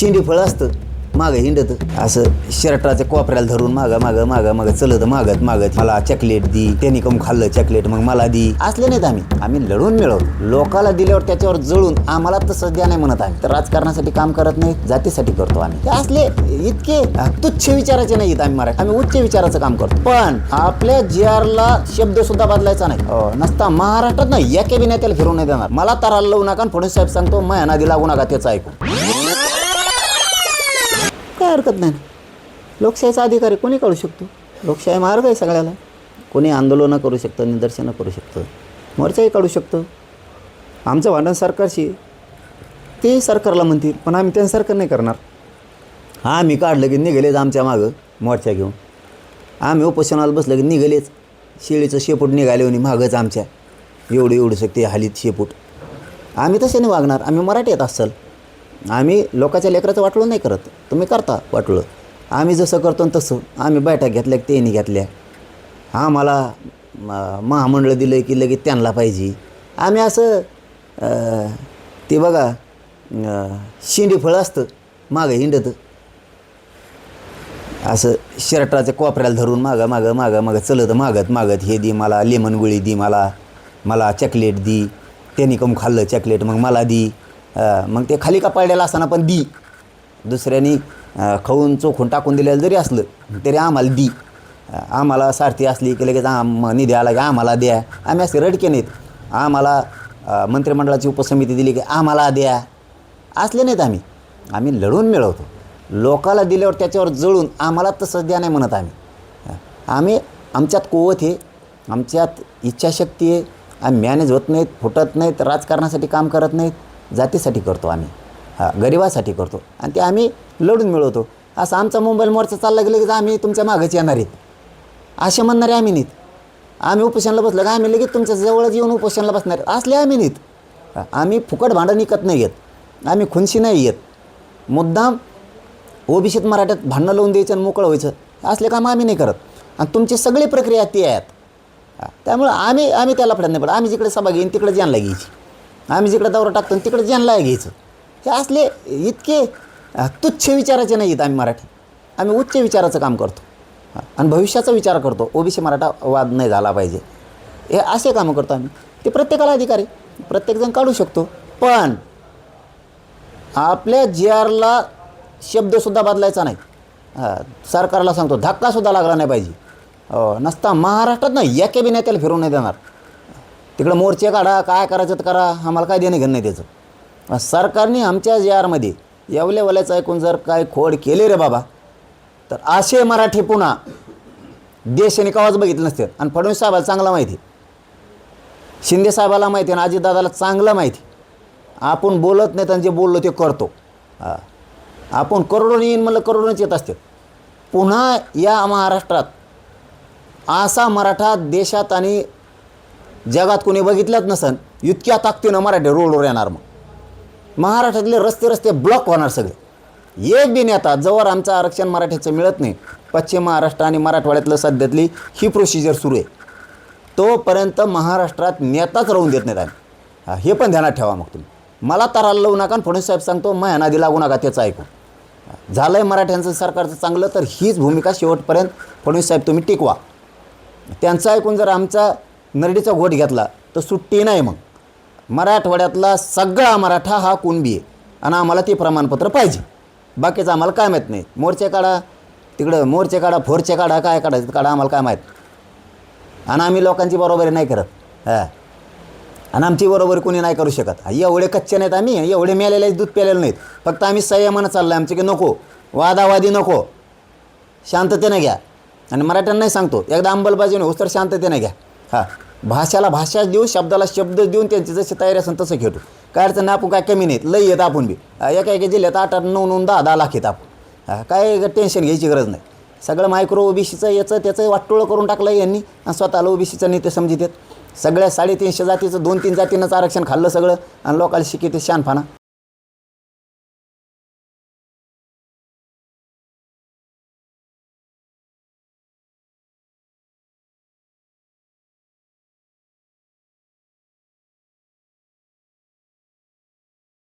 शेंडी फळ असतं मागं हिंडत. असं शर्टाच्या कोपऱ्याला धरून मागा मागं मागा मागं चलत मागत मागत. मला चॉकलेट दी त्यांनी कम खाल्लं चॉकलेट मग मला दी. असले नाहीत आम्ही. आम्ही लढून मिळवतो. लोकाला दिल्यावर त्याच्यावर जळून आम्हाला तसं द्या नाही म्हणत आम्ही. तर राजकारणासाठी काम करत नाही जातीसाठी करतो आम्ही. ते असले इतके तुच्छ विचाराचे नाहीत आम्ही मराठी. आम्ही उच्च विचाराचं काम करतो. पण आपल्या जी आरला शब्द सुद्धा बदलायचा नाही. हो, नसता महाराष्ट्रात नाही या बी नेत्याला फिरवून नाही देणार. मला तर लावू नका आणि फडणवीस साहेब सांगतो माया नादी लागू नका त्याचं ऐकू. काय हरकत नाही ना. लोकशाहीचा अधिकारी कोणी काढू शकतो? लोकशाही मार्ग आहे सगळ्याला. कोणी आंदोलनं करू शकतं निदर्शनं करू शकतं. मोर्चाही काढू शकतं. आमचं भांडण सरकारशी ते सरकारला म्हणतील पण आम्ही त्यांच्यासारखं नाही करणार. हा मी काढलं की निघालेच आमच्या मागं मोर्चा घेऊन. आम्ही उपोषणाला बसलं की निघालेच. शेळीचं शेपूट निघाले होणे मागंच आमच्या. एवढं एवढं शकते हालीत शेपूट. आम्ही तसे नाही वागणार. आम्ही मराठीत असाल. आम्ही लोकाच्या लेकराचं वाटलं नाही करत. तुम्ही करता वाटलं आम्ही जसं करतो तसं. आम्ही बैठक घेतल्या की त्यांनी घेतल्या. आम्हाला मला महामंडळ दिलं की लगेच त्यांना पाहिजे. आम्ही असं ते बघा अं, शिंडी फळ असतं मागं हिंडत. असं शर्टाच्या कोपऱ्याला धरून मागं मागं मागं मागं चलत मागत मागत हे दी मला लेमन गोळी दी मला मला चॉकलेट दी. त्यांनी कम खाल्लं चॉकलेट मग मला दी. मग ते खाली का पडलेलं असताना पण दी. दुसऱ्यांनी खाऊन चोखून टाकून दिलेलं जरी असलं तरी आम्हाला दी. आम्हाला सारथी असली की लगेच आम निधी आला की आम्हाला द्या. आम्ही असे रडके नाहीत. आम्हाला मंत्रिमंडळाची उपसमिती दिली की आम्हाला द्या. असले नाहीत आम्ही. आम्ही लढून मिळवतो. लोकाला दिल्यावर त्याच्यावर जळून आम्हाला तसं द्या नाही म्हणत आम्ही. आम्ही आमच्यात कुवत आहे. आमच्यात इच्छाशक्ती आहे. आम्ही मॅनेज होत नाहीत फुटत नाहीत राजकारणासाठी काम करत नाहीत. जातीसाठी करतो आम्ही. हां गरिबासाठी करतो. आणि ते आम्ही लढून मिळवतो. असं आमचा मोबाईल मोर्चा चालला गेलं की आम्ही तुमच्या मागच येणार आहेत. असे म्हणणारे आम्ही नाहीत. आम्ही उपोषणाला बसलं का आम्ही लगेच तुमच्या जवळच येऊन उपोषणाला बसणार असले आम्ही नाहीत. आम्ही फुकट भांडण विकत नाही येत. आम्ही खुनशी नाही येत. मुद्दाम ओबीसीत मराठ्यात भांडणं लावून द्यायचं आणि मोकळं व्हायचं. असले काम आम्ही नाही करत. आणि तुमची सगळी प्रक्रिया ती आहेत. त्यामुळं आम्ही आम्ही त्याला पडत नाही पडत. आम्ही जिकडे सभा घेईन तिकडे जाणला घ्यायची. आम्ही जिकडं दौरा टाकतो तिकडं तिकडे घ्यायचं. हे असले इतके तुच्छ विचाराचे नाही आहेत आम्ही मराठी. आम्ही उच्च विचाराचं काम करतो. आणि भविष्याचा विचार करतो. ओबीसी मराठा वाद नाही झाला पाहिजे. हे असे कामं करतो आम्ही. ते प्रत्येकाला अधिकार आहे. प्रत्येकजण काढू शकतो. पण आपल्या जी आरला शब्दसुद्धा बदलायचा नाही. हा, सरकारला सांगतो धक्कासुद्धा लागला नाही पाहिजे. हो, नसता महाराष्ट्रात नाही या बी नेत्याला फिरवून नाही देणार. तिकडं मोर्चे काढा काय करायचं तर करा आम्हाला काय देणं घेणं नाही त्याचं. सरकारने आमच्या यारमध्ये आरमध्ये वल्याचं ऐकून जर काय खोड केले रे बाबा तर असे मराठी पुन्हा देशाने कवाच बघितलं नसते. आणि फडणवीस साहेबाला चांगला माहिती. शिंदे साहेबाला माहिती आणि अजितदादाला चांगलं माहिती. आपण बोलत नाही आणि जे बोललो ते करतो. आपण करोडोनी येईन म्हणलं करोडोनीच येत असते. पुन्हा या महाराष्ट्रात असा मराठा देशात आणि जगात कोणी बघितलंच नसन इतक्या ताकदीनं मराठी रोडवर येणार मग. महाराष्ट्रातले रस्ते रस्ते ब्लॉक होणार सगळे. एक बी नेता जवळ आमचं आरक्षण मराठीचं मिळत नाही. पश्चिम महाराष्ट्र आणि मराठवाड्यातलं सध्यातली ही प्रोसिजर सुरू आहे. तोपर्यंत महाराष्ट्रात नेताच राहून देत नाहीत आम्ही. हे पण ध्यानात ठेवा मग तुम्ही. मला तराला लावू नका आणि फडणवीस साहेब सांगतो माया नादी लागू नका त्याचं ऐकून. झालं आहे मराठ्यांचं सरकारचं चांगलं तर हीच भूमिका शेवटपर्यंत फडणवीस साहेब तुम्ही टिकवा. त्यांचं ऐकून जर आमचा नरडीचा घोट घेतला तर सुट्टी नाही मग. मराठवाड्यातला सगळा मराठा हा कुणबी आहे आणि आम्हाला ते प्रमाणपत्र पाहिजे. बाकीचं आम्हाला काय माहीत नाही. मोर्चे काढा तिकडं मोर्चे काढा फोरचे काढा काय काढायचं काढा आम्हाला काय माहीत. आणि आम्ही लोकांची बरोबरी नाही करत. हां. आणि आमची बरोबरी कोणी नाही करू शकत. एवढे कच्चे नाहीत आम्ही एवढे मेलेले दूध प्यालेले नाहीत. फक्त आम्ही संयमानं चाललं आहे आमचे की नको. वादावादी नको. शांततेनं घ्या. आणि मराठ्यांनाही सांगतो एकदा अंमलबाजी होस तर शांततेनं घ्या. हां. भाषाला भाषा देऊ शब्दाला शब्द देऊन त्यांची जशी तयारी असेल तसं खेळतो काय अडचण नाही आपण काय कमी नाहीत लई येत आपण बी. एका एका जिल्ह्यात आठ आठ नऊ नऊ दहा दहा लाख येत आपण. काय टेन्शन घ्यायची गरज नाही. सगळं मायक्रो ओबीसीचं याचं त्याचं वाटोळं करून टाकलं यांनी आणि स्वतःला ओबीसीचं नेते समजित आहेत. सगळ्या साडेतीनशे जातीचं दोन तीन जातींनाच आरक्षण खाल्लं सगळं आणि लोकांना शिकित शानफाना.